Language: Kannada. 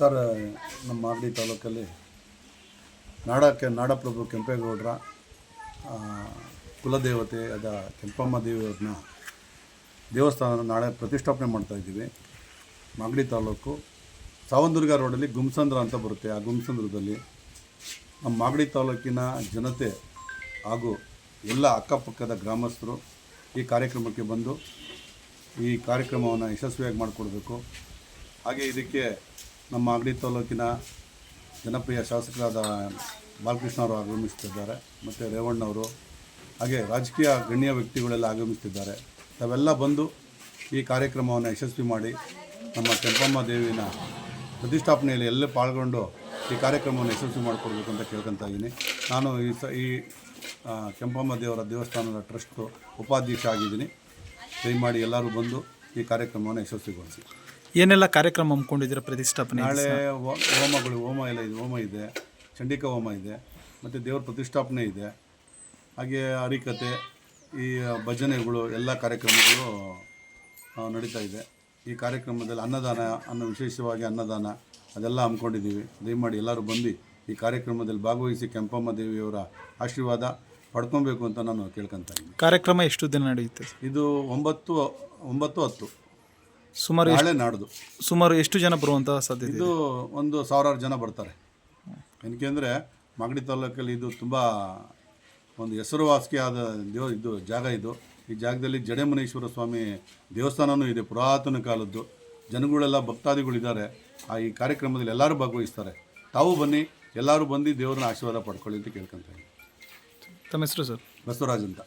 ಸರ್, ನಮ್ಮ ಮಾಗಡಿ ತಾಲೂಕಲ್ಲಿ ನಾಡಕ್ಕೆ ನಾಡಪ್ರಭು ಕೆಂಪೇಗೌಡರ ಕುಲದೇವತೆ ಅದ ಕೆಂಪಮ್ಮ ದೇವಿಯವ್ರನ್ನ ದೇವಸ್ಥಾನ ನಾಳೆ ಪ್ರತಿಷ್ಠಾಪನೆ ಮಾಡ್ತಾ ಇದ್ದೀವಿ. ಮಾಗಡಿ ತಾಲೂಕು ಸಾವಂದುರ್ಗ ರೋಡಲ್ಲಿ ಗುಮ್ಸಂದ್ರ ಅಂತ ಬರುತ್ತೆ ಆ ಗುಮ್ಸಂದ್ರದಲ್ಲಿ. ನಮ್ಮ ಮಾಗಡಿ ತಾಲೂಕಿನ ಜನತೆ ಹಾಗೂ ಎಲ್ಲ ಅಕ್ಕಪಕ್ಕದ ಗ್ರಾಮಸ್ಥರು ಈ ಕಾರ್ಯಕ್ರಮಕ್ಕೆ ಬಂದು ಈ ಕಾರ್ಯಕ್ರಮವನ್ನು ಯಶಸ್ವಿಯಾಗಿ ಮಾಡಿಕೊಡ್ಬೇಕು. ಹಾಗೆ ಇದಕ್ಕೆ ನಮ್ಮ ಅಗಡಿ ತಾಲೂಕಿನ ಜನಪ್ರಿಯ ಶಾಸಕರಾದ ಬಾಲಕೃಷ್ಣ ಅವರು ಆಗಮಿಸ್ತಿದ್ದಾರೆ ಮತ್ತು ರೇವಣ್ಣವರು ಹಾಗೆ ರಾಜಕೀಯ ಗಣ್ಯ ವ್ಯಕ್ತಿಗಳೆಲ್ಲ ಆಗಮಿಸ್ತಿದ್ದಾರೆ ತಾವೆಲ್ಲ ಬಂದು ಈ ಕಾರ್ಯಕ್ರಮವನ್ನು ಯಶಸ್ವಿ ಮಾಡಿ ನಮ್ಮ ಕೆಂಪಮ್ಮ ದೇವಿನ ಪ್ರತಿಷ್ಠಾಪನೆಯಲ್ಲಿ ಎಲ್ಲೇ ಪಾಲ್ಗೊಂಡು ಈ ಕಾರ್ಯಕ್ರಮವನ್ನು ಯಶಸ್ವಿ ಮಾಡಿಕೊಡ್ಬೇಕು ಅಂತ ಕೇಳ್ಕೊತಾ ಇದ್ದೀನಿ. ನಾನು ಈ ಸ, ಈ ಕೆಂಪಮ್ಮ ದೇವರ ದೇವಸ್ಥಾನದ ಟ್ರಸ್ಟ್ ಉಪಾಧ್ಯಕ್ಷ ಆಗಿದ್ದೀನಿ. ದಯಮಾಡಿ ಎಲ್ಲರೂ ಬಂದು ಈ ಕಾರ್ಯಕ್ರಮವನ್ನು ಯಶಸ್ವಿಗೊಳಿಸಿ. ಏನೆಲ್ಲ ಕಾರ್ಯಕ್ರಮ ಹಮ್ಮಿಕೊಂಡಿದ್ದೀರಾ ಪ್ರತಿಷ್ಠಾಪನೆ ನಾಳೆ ಹೋ- ಹೋಮಗಳು ಹೋಮ ಎಲ್ಲ ಇದೆ ಹೋಮ ಇದೆ ಚಂಡಿಕಾ ಹೋಮ ಇದೆ ಮತ್ತು ದೇವರ ಪ್ರತಿಷ್ಠಾಪನೆ ಇದೆ. ಹಾಗೆ ಹರಿಕತೆ ಈ ಭಜನೆಗಳು ಎಲ್ಲ ಕಾರ್ಯಕ್ರಮಗಳು ಆ, ನಡೀತಾ ಇದೆ. ಈ ಕಾರ್ಯಕ್ರಮದಲ್ಲಿ ಅನ್ನದಾನ ಅನ್ನ ವಿಶೇಷವಾಗಿ ಅನ್ನದಾನ ಅದೆಲ್ಲ ಹಮ್ಮಿಕೊಂಡಿದ್ದೀವಿ. ದಯಮಾಡಿ ಎಲ್ಲರೂ ಬಂದು ಈ ಕಾರ್ಯಕ್ರಮದಲ್ಲಿ ಭಾಗವಹಿಸಿ ಕೆಂಪಮ್ಮ ದೇವಿಯವರ ಆಶೀರ್ವಾದ ಪಡ್ಕೊಬೇಕು ಅಂತ ನಾನು ಕೇಳ್ಕೊತಾ ಇದ್ದೀನಿ. ಕಾರ್ಯಕ್ರಮ ಎಷ್ಟು ದಿನ ನಡೆಯುತ್ತೆ? ಇದು ಒಂಬತ್ತು ಒಂಬತ್ತು ಹತ್ತು. ಸುಮಾರು ಹಳೆ ನಾಡ್ದು. ಸುಮಾರು ಎಷ್ಟು ಜನ ಬರುವಂತಹ ಸಾಧ್ಯತೆ ಇದೆ? ಇದು ಒಂದು ಸಾವಿರಾರು ಜನ ಬರ್ತಾರೆ. ಏನಕ್ಕೆ ಅಂದರೆ ಮಾಗಡಿ ತಾಲೂಕಲ್ಲಿ ಇದು ತುಂಬ ಒಂದು ಹೆಸರುವಾಸಿಯಾದ ದೇವ ಇದು ಜಾಗ ಇದು. ಈ ಜಾಗದಲ್ಲಿ ಜಡೆಮನೇಶ್ವರ ಸ್ವಾಮಿ ದೇವಸ್ಥಾನವೂ ಇದೆ ಪುರಾತನ ಕಾಲದ್ದು. ಜನಗಳೆಲ್ಲ ಭಕ್ತಾದಿಗಳಿದ್ದಾರೆ. ಆ ಈ ಕಾರ್ಯಕ್ರಮದಲ್ಲಿ ಎಲ್ಲರೂ ಭಾಗವಹಿಸ್ತಾರೆ. ತಾವು ಬನ್ನಿ ಎಲ್ಲರೂ ಬಂದು ದೇವ್ರನ್ನ ಆಶೀರ್ವಾದ ಪಡ್ಕೊಳ್ಳಿ ಅಂತ ಕೇಳ್ಕೊಂತಾರೆ ತಮ್ಮ ಹೆಸರು ಸರ್? ಬಸವರಾಜ್ ಅಂತ.